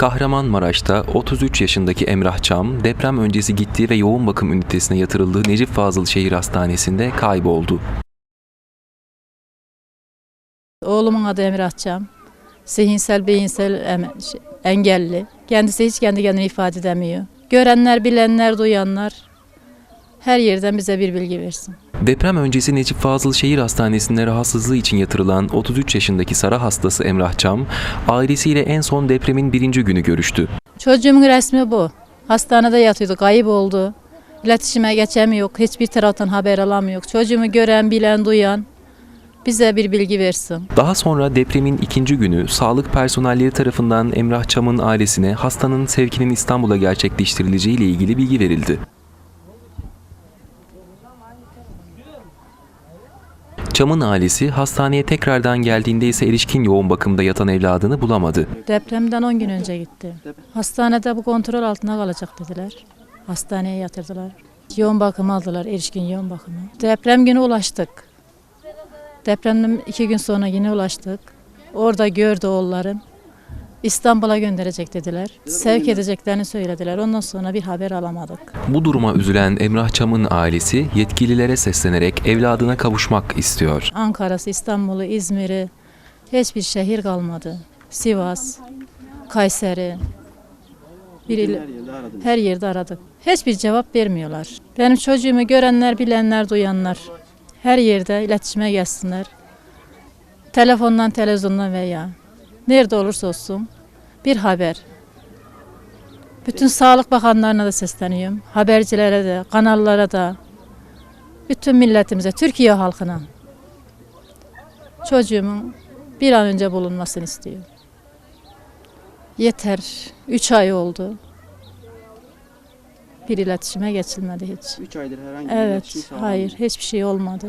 Kahramanmaraş'ta 33 yaşındaki Emrah Çam deprem öncesi gittiği ve yoğun bakım ünitesine yatırıldığı Necip Fazıl Şehir Hastanesi'nde kayboldu. Oğlumun adı Emrah Çam. Zihinsel, beyinsel şey, engelli. Kendisi hiç kendi kendini ifade edemiyor. Görenler, bilenler, duyanlar her yerden bize bir bilgi versin. Deprem öncesi Necip Fazıl Şehir Hastanesi'nde rahatsızlığı için yatırılan 33 yaşındaki Sara hastası Emrah Çam, ailesiyle en son depremin birinci günü görüştü. Çocuğumun resmi bu. Hastanede yatıyordu, kayıp oldu. İletişime geçemiyor, hiçbir taraftan haber alamıyor. Çocuğumu gören, bilen, duyan bize bir bilgi versin. Daha sonra depremin ikinci günü sağlık personelleri tarafından Emrah Çam'ın ailesine hastanın sevkinin İstanbul'a gerçekleştirileceği ile ilgili bilgi verildi. Çam'ın ailesi hastaneye tekrardan geldiğinde ise erişkin yoğun bakımda yatan evladını bulamadı. Depremden 10 gün önce gitti. Hastanede bu kontrol altına kalacak dediler. Hastaneye yatırdılar. Yoğun bakım aldılar, erişkin yoğun bakımı. Deprem günü ulaştık. Depremden iki gün sonra yine ulaştık. Orada gördü oğullarım. İstanbul'a gönderecek dediler. Sevk edeceklerini söylediler. Ondan sonra bir haber alamadık. Bu duruma üzülen Emrah Çam'ın ailesi yetkililere seslenerek evladına kavuşmak istiyor. Ankara'sı, İstanbul'u, İzmir'i hiçbir şehir kalmadı. Sivas, Kayseri, bir il, her yerde aradık. Hiçbir cevap vermiyorlar. Benim çocuğumu görenler, bilenler, duyanlar her yerde iletişime geçsinler. Telefondan, televizyondan veya nerede olursa olsun bir haber. Bütün sağlık bakanlarına da sesleniyorum. Habercilere de, kanallara da, bütün milletimize, Türkiye halkına çocuğumun bir an önce bulunmasını istiyorum. Yeter. Üç ay oldu. Bir iletişime geçilmedi hiç. 3 aydır herhangi bir Evet, iletişim sağlanmadı. hayır, hiçbir şey olmadı.